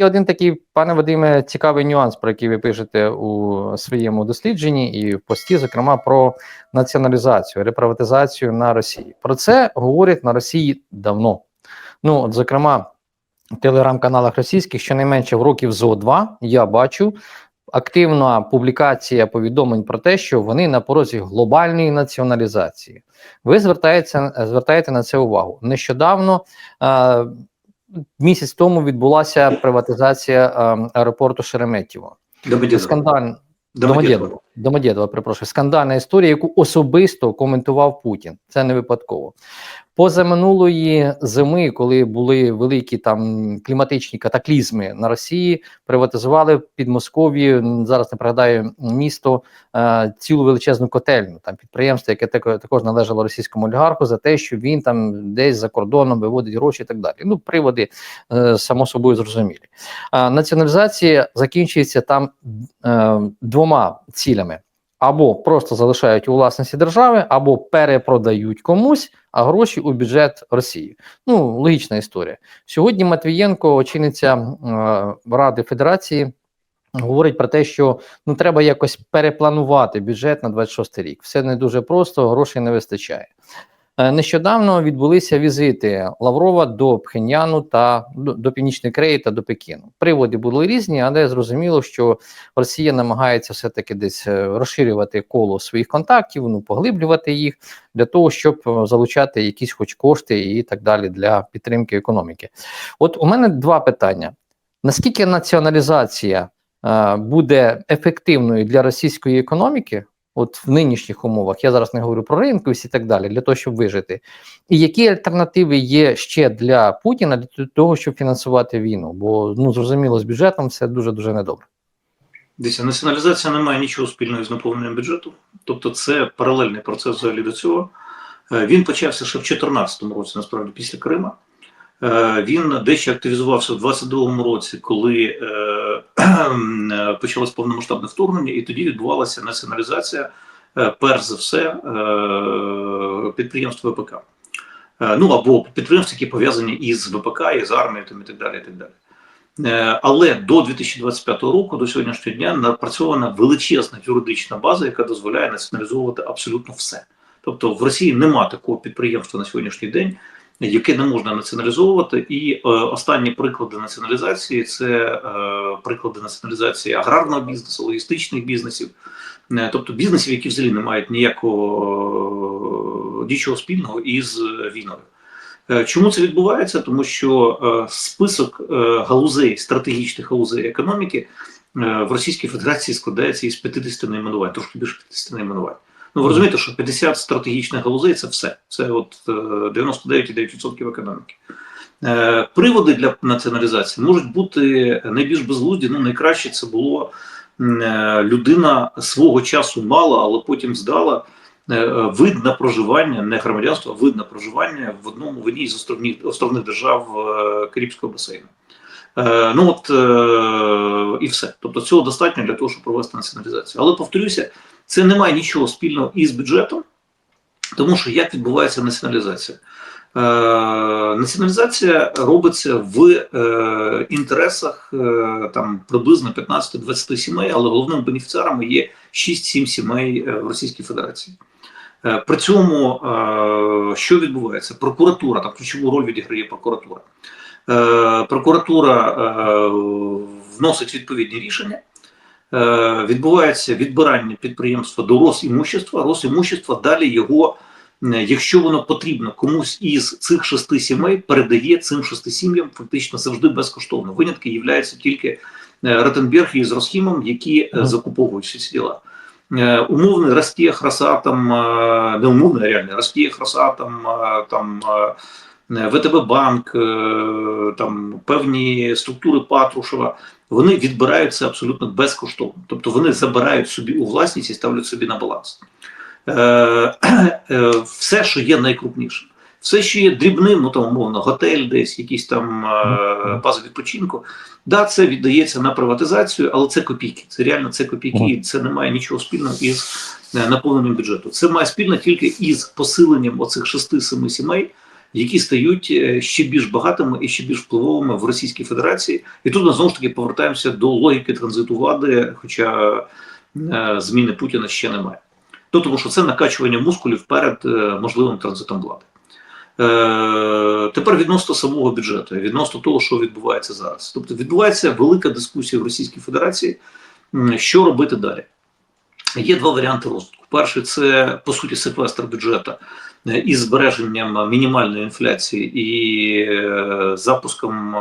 Є один такий, пане Вадиме, цікавий нюанс, про який ви пишете у своєму дослідженні і в пості, зокрема про націоналізацію, реприватизацію на Росії. Про це говорять на Росії давно. Ну, от, зокрема, в телеграм-каналах російських щонайменше в років зо два я бачу активна публікація повідомлень про те, що вони на порозі глобальної націоналізації. Ви звертаєте, звертаєте на це увагу. Нещодавно. Е, Місяць тому відбулася приватизація е, аеропорту Шереметьєво. Скандаль Домодєдово. Домодєдово, перепрошую. Скандальна історія, яку особисто коментував Путін. Це не випадково. Позаминулої зими, коли були великі там кліматичні катаклізми на Росії, приватизували в Підмосков'ї, зараз не пригадаю місто, е, цілу величезну котельню. Там підприємство, яке також належало російському олігарху, за те, що він там десь за кордоном виводить гроші і так далі. Ну, приводи е, само собою зрозумілі. Націоналізація закінчується там е, двома цілями: або просто залишають у власності держави, або перепродають комусь, а гроші у бюджет Росії. Ну, логічна історія. Сьогодні Матвієнко, очільниця е, Ради Федерації. Говорить про те, що ну треба якось перепланувати бюджет на 26 рік. Все не дуже просто, грошей не вистачає. Е, Нещодавно відбулися візити Лаврова до Пхеньяну та до, Північної Кореї та до Пекіну. Приводи були різні, але зрозуміло, що Росія намагається все-таки десь е, розширювати коло своїх контактів, ну поглиблювати їх для того, щоб е, залучати якісь хоч кошти і так далі для підтримки економіки. От у мене два питання: наскільки націоналізація буде ефективною для російської економіки? От в нинішніх умовах я зараз не говорю про ринковість і так далі, для того, щоб вижити. І які альтернативи є ще для Путіна для того, щоб фінансувати війну? Бо ну зрозуміло, з бюджетом це дуже дуже недобре. Дивіться, націоналізація не має нічого спільного з наповненням бюджету. Тобто це паралельний процес взагалі до цього. Е, Він почався ще в 2014 році, насправді, після Крима. Е, Він дещо активізувався в 22-му році, коли е, почалось повномасштабне вторгнення, і тоді відбувалася націоналізація, е, перш за все, е, підприємств ВПК. Е, Ну або підприємств, які пов'язані із ВПК, із армією і так далі. І так далі. Але до 2025 року, до сьогоднішнього дня, напрацьована величезна юридична база, яка дозволяє націоналізовувати абсолютно все. Тобто в Росії нема такого підприємства на сьогоднішній день, яке не можна націоналізовувати. І е, останні приклади націоналізації це е, приклади націоналізації аграрного бізнесу, логістичних бізнесів, е, тобто бізнесів, які взагалі не мають ніякого нічого спільного із війною. Е, Чому це відбувається? Тому що е, список е, галузей, стратегічних галузей економіки е, в Російській Федерації складається із 50 найменувань, трошки більше 50 найменувань. Ну ви розумієте, що 50 стратегічних галузей це все. Це от е, 99,9% економіки. Е, Приводи для націоналізації можуть бути найбільш безглузді. Ну найкраще це було е, людина свого часу мала, але потім здала е, вид на проживання, не громадянство, а вид на проживання в одному в одній з островних, островних держав е, Карибського басейну. Е, Ну от е, і все. Тобто цього достатньо для того, щоб провести націоналізацію. Але повторюся, це не має нічого спільного із бюджетом, тому що як відбувається націоналізація? Е, націоналізація робиться в е, інтересах е, там приблизно 15-20 сімей, але головним бенефіціарами є 6-7 сімей в Російській Федерації. При цьому що відбувається? Прокуратура там ключову роль відіграє прокуратура. Прокуратура вносить відповідні рішення. Е, Відбувається відбирання підприємства до Росімущества. Росімущество далі його, е, якщо воно потрібно комусь із цих шести сімей, передає цим шести сім'ям фактично завжди безкоштовно. Винятки являються тільки е, Ротенберг із Росхімом, які закуповують всі ці діла. Умовний Ростех, Росатом, не умовний, а реальний Ростех, Росатом, там ВТБ банк, е, там певні структури Патрушева, вони відбирають це абсолютно безкоштовно. Тобто вони забирають собі у власність і ставлять собі на баланс. Е, е, Все, що є найкрупнішим, все, що є дрібним, ну там умовно, готель, десь якісь там е, бази відпочинку, да, це віддається на приватизацію, але це копійки. Це реально це копійки, і це не має нічого спільного із е, наповненням бюджету. Це має спільно тільки із посиленням оцих шести-семи сімей, які стають е, ще більш багатими і ще більш впливовими в Російській Федерації. І тут ми знову ж таки повертаємося до логіки транзиту влади, хоча е, зміни Путіна ще немає. То тому що це накачування мускулів перед е, можливим транзитом влади. Тепер відносно самого бюджету, відносно того, що відбувається зараз. Тобто відбувається велика дискусія в Російській Федерації, що робити далі. Є два варіанти розвитку. Перший це по суті секвестр бюджету із збереженням мінімальної інфляції і е, запуском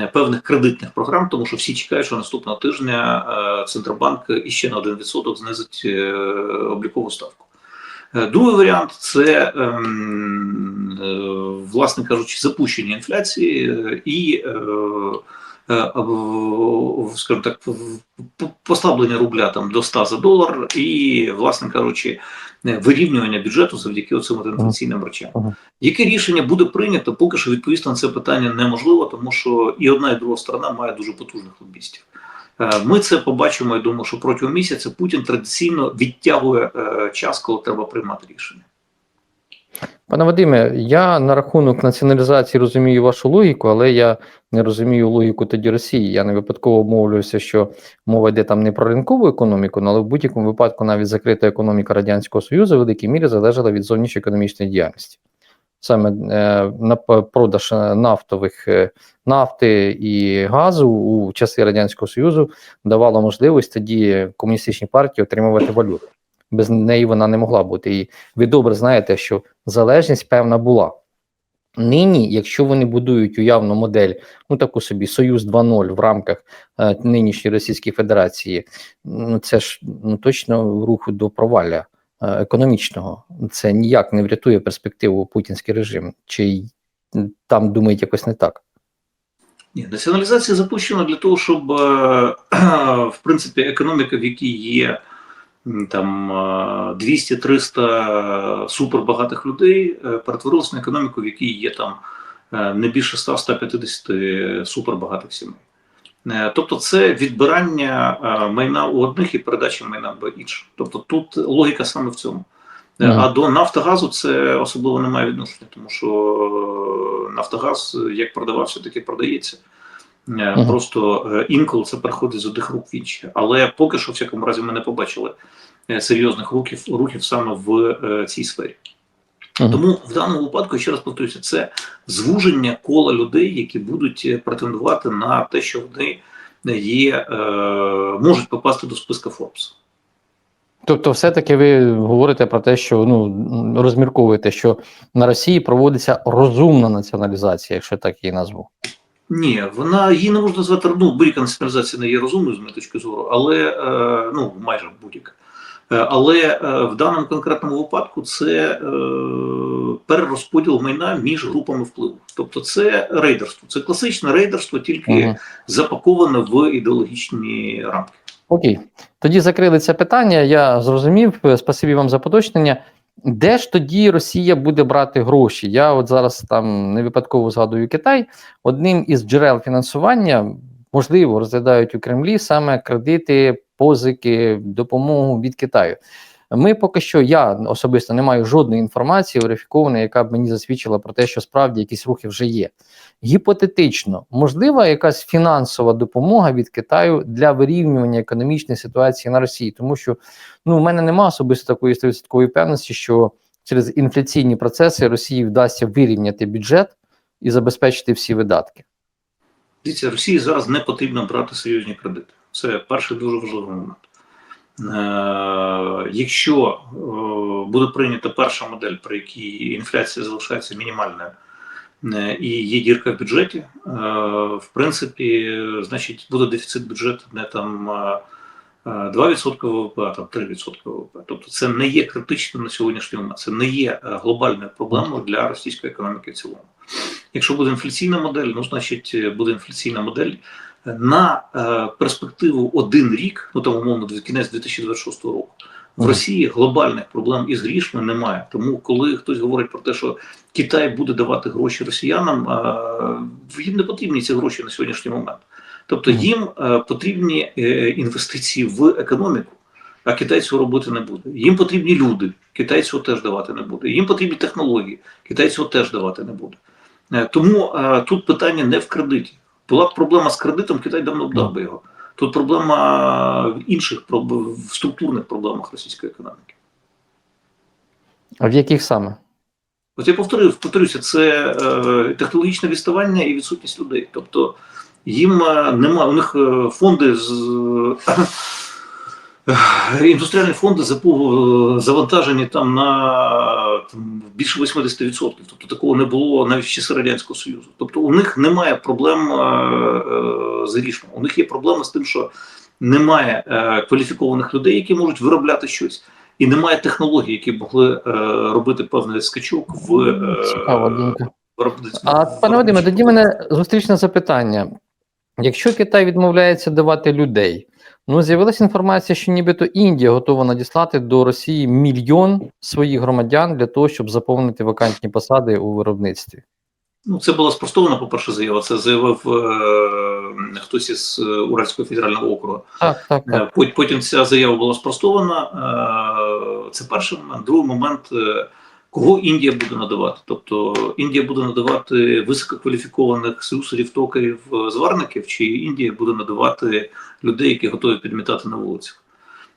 е, певних кредитних програм, тому що всі чекають, що наступного тижня е, Центробанк іще на 1% знизить е, облікову ставку. Е, Другий варіант це, ем, е, власне кажучи, запущення інфляції е, і, е, е, скажімо так, в- послаблення рубля там до 100 за долар, і, власне кажучи, е, вирівнювання бюджету завдяки цим інфляційним речам. Яке рішення буде прийнято, поки що відповісти на це питання неможливо, тому що і одна, і друга сторона має дуже потужних лобістів. Е, Ми це побачимо. Я думаю, що протягом місяця Путін традиційно відтягує е, час, коли треба приймати рішення. Пане Вадиме, я на рахунок націоналізації розумію вашу логіку, але я не розумію логіку тоді Росії. Я не випадково мовлюся, що мова йде там не про ринкову економіку, але в будь-якому випадку навіть закрита економіка Радянського Союзу в великій мірі залежала від зовнішньої економічної діяльності. Саме е, на продаж е, нафтових е, нафти і газу у часи Радянського Союзу давало можливість тоді комуністичній партії отримувати валюту. Без неї вона не могла бути. І ви добре знаєте, що залежність певна була. Нині, якщо вони будують уявну модель, ну таку собі Союз 2.0 в рамках е, нинішньої Російської Федерації, ну це ж ну, точно рух до провалля е, економічного. Це ніяк не врятує перспективу путінський режим. Чи там думають якось не так? Ні, націоналізація запущена для того, щоб е, в принципі економіка, в якій є там е, 200-300 супербагатих людей, е, перетворилася на економіку, в якій є там е, не більше 100-150 супербагатих сімей. Е, Тобто це відбирання майна у одних і передача майна в інших. Тобто тут логіка саме в цьому. Мгм. А до Нафтогазу це особливо не має відношення, тому що Нафтогаз як продавався, так і продається. Е, Мгм. Просто е, інколи це переходить з одних рук в інші. Але поки що, в всякому разі, ми не побачили е, серйозних рухів, рухів саме в е, цій сфері. Мгм. Тому в даному випадку, ще раз повторюся, це звуження кола людей, які будуть е, претендувати на те, що вони є, е, можуть попасти до списка Forbes. Тобто, все-таки ви говорите про те, що ну розмірковуєте, що на Росії проводиться розумна націоналізація, якщо так її назву. Ні, вона її не можна назвати ну, будь-яка націоналізація не є розумною з моєї точки зору, але е, ну майже будь-яка. Е, Але е, в даному конкретному випадку це е, перерозподіл майна між групами впливу. Тобто це рейдерство, це класичне рейдерство, тільки Мгм. запаковане в ідеологічні рамки. Окей, тоді закрили це питання. Я зрозумів. Е, Спасибі вам за поточнення. Де ж тоді Росія буде брати гроші? Я от зараз там не випадково згадую Китай. Одним із джерел фінансування можливо розглядають у Кремлі саме кредити, позики, допомогу від Китаю. Ми поки що, я особисто не маю жодної інформації верифікованої, яка б мені засвідчила про те, що справді якісь рухи вже є. Гіпотетично, можлива якась фінансова допомога від Китаю для вирівнювання економічної ситуації на Росії, тому що ну, у мене немає особисто такої 100% певності, що через інфляційні процеси Росії вдасться вирівняти бюджет і забезпечити всі видатки. Дивіться, Росії зараз не потрібно брати серйозні кредити. Це перший дуже важливий момент. Е, якщо е, буде прийнята перша модель, при якій інфляція залишається мінімальною е, і є дірка в бюджеті, в принципі, значить, буде дефіцит бюджету не там е, е, 2% ВВП, а там 3% ВВП. Тобто це не є критичним на сьогоднішній момент, це не є глобальною проблемою для російської економіки в цілому. Якщо буде інфляційна модель, ну значить буде інфляційна модель на е, перспективу один рік, ну там умовно кінець 2026 року. В Росії глобальних проблем із грішми немає. Тому, коли хтось говорить про те, що Китай буде давати гроші росіянам, е, їм не потрібні ці гроші на сьогоднішній момент. Тобто їм е, потрібні інвестиції в економіку, а Китай цього робити не буде. Їм потрібні люди, Китай цього теж давати не буде. Їм потрібні технології, Китай цього теж давати не буде. Тому тут питання не в кредиті. Була б проблема з кредитом, Китай давно б дав би його. Тут проблема в інших в структурних проблемах російської економіки. А в яких саме? От я повторю, повторюся, це е, технологічне відставання і відсутність людей. Тобто їм е, нема, у них е, фонди з е, індустріальні фонди завантажені там на там, більше 80%. Тобто такого не було навіть в часи Радянського Союзу. Тобто у них немає проблем е, е, з рішенням. У них є проблема з тим, що немає е, кваліфікованих людей, які можуть виробляти щось. І немає технологій, які могли е, робити певний скачок в е, виробництві. А пане Вадиме, тоді мене зустрічне запитання. Якщо Китай відмовляється давати людей, ну з'явилася інформація, що нібито Індія готова надіслати до Росії мільйон своїх громадян для того, щоб заповнити вакантні посади у виробництві. Ну, це була спростована, по-перше, заява. Це заявив е, хтось із е, Уральського федерального округу. Так, так, так. Е, Потім ця заява була спростована. Е, Це перший момент. Другий момент, е, кого Індія буде надавати. Тобто Індія буде надавати висококваліфікованих слюсарів, токарів, е, зварників, чи Індія буде надавати людей, які готові підмітати на вулицях.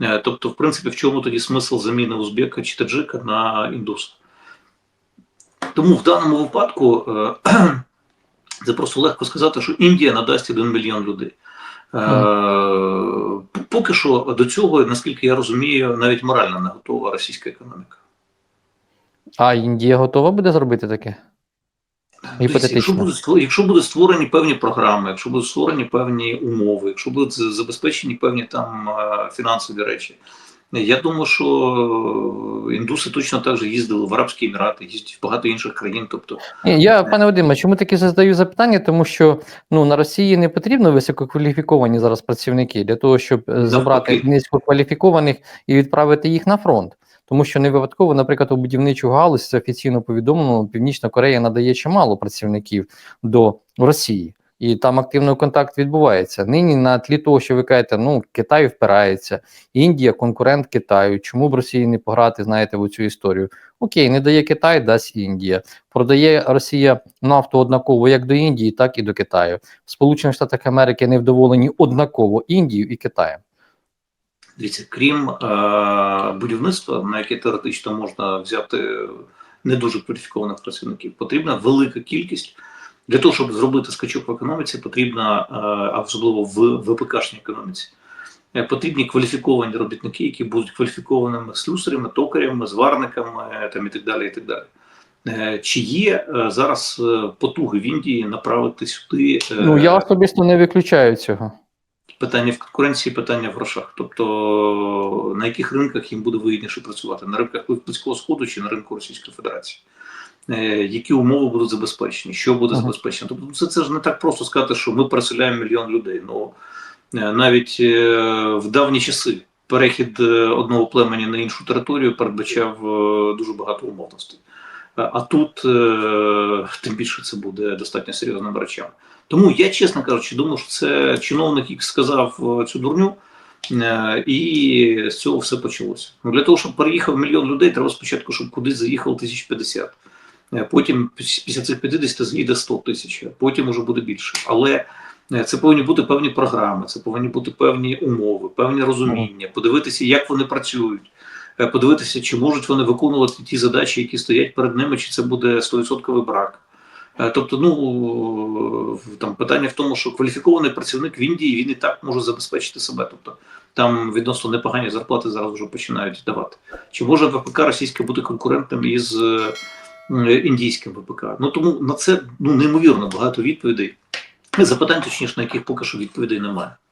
Е, Тобто, в принципі, в чому тоді смисл заміни узбека чи таджика на індуса? Тому в даному випадку е, це просто легко сказати, що Індія надасть 1 мільйон людей. Поки що до цього, наскільки я розумію, навіть морально не готова російська економіка. А Індія готова буде зробити таке? Якщо Гіпотетично. будуть якщо будуть створені певні програми, якщо будуть створені певні умови, якщо будуть забезпечені певні там фінансові речі, я думаю, що індуси точно так же їздили в Арабські Емірати, їздять в багато інших країн. Тобто, я, пане Вадиме, чому таки задаю запитання? Тому що ну на Росії не потрібно висококваліфіковані зараз працівники для того, щоб е, забрати Навпаки. низькокваліфікованих і відправити їх на фронт. Тому що не випадково, наприклад, у будівничу галузь це офіційно повідомлено, Північна Корея надає чимало працівників до Росії, і там активний контакт відбувається. Нині на тлі того, що ви кажете, ну Китай впирається, Індія конкурент Китаю. Чому б Росії не пограти, знаєте, в цю історію? Окей, не дає Китай, дасть Індія. Продає Росія нафту однаково як до Індії, так і до Китаю. В Сполучених Штатах Америки невдоволені однаково Індією і Китаєм. Дивіться, крім е, будівництва, на яке теоретично можна взяти не дуже кваліфікованих працівників, потрібна велика кількість. Для того, щоб зробити скачок в економіці, потрібна, е, особливо в ВПКшній економіці, е, потрібні кваліфіковані робітники, які будуть кваліфікованими слюсарями, токарями, зварниками е, там, і так далі. І так далі. Е, Чи є е, зараз потуги в Індії направити сюди Ну я особисто не виключаю цього. Питання в конкуренції, питання в грошах. Тобто на яких ринках їм буде вигідніше працювати? На ринках Близького Сходу чи на ринку Російської Федерації? Е, які умови будуть забезпечені? Що буде Ага. забезпечено? Тобто це, це ж не так просто сказати, що ми переселяємо мільйон людей. Ну е, навіть е, в давні часи перехід одного племені на іншу територію передбачав дуже багато умовностей. Е, А тут е, тим більше це буде достатньо серйозними речами. Тому я, чесно кажучи, думаю, що це чиновник, який сказав е, цю дурню, і з цього все почалося. Ну, для того, щоб переїхав мільйон людей, треба спочатку, щоб кудись заїхало 1050. Е, Потім після цих 50 з'їде 100 тисяч, потім уже буде більше. Але це повинні бути певні програми, це повинні бути певні умови, певні розуміння, подивитися, як вони працюють. Е, Подивитися, чи можуть вони виконувати ті задачі, які стоять перед ними, чи це буде 100% брак. Е, Тобто, ну там питання в тому, що кваліфікований працівник в Індії він і так може забезпечити себе. Тобто там відносно непогані зарплати зараз вже починають давати. Чи може ВПК російське бути конкурентним із е, індійським ВПК? Ну тому на це ну неймовірно багато відповідей. Запитань, точніше, на яких поки що відповідей немає.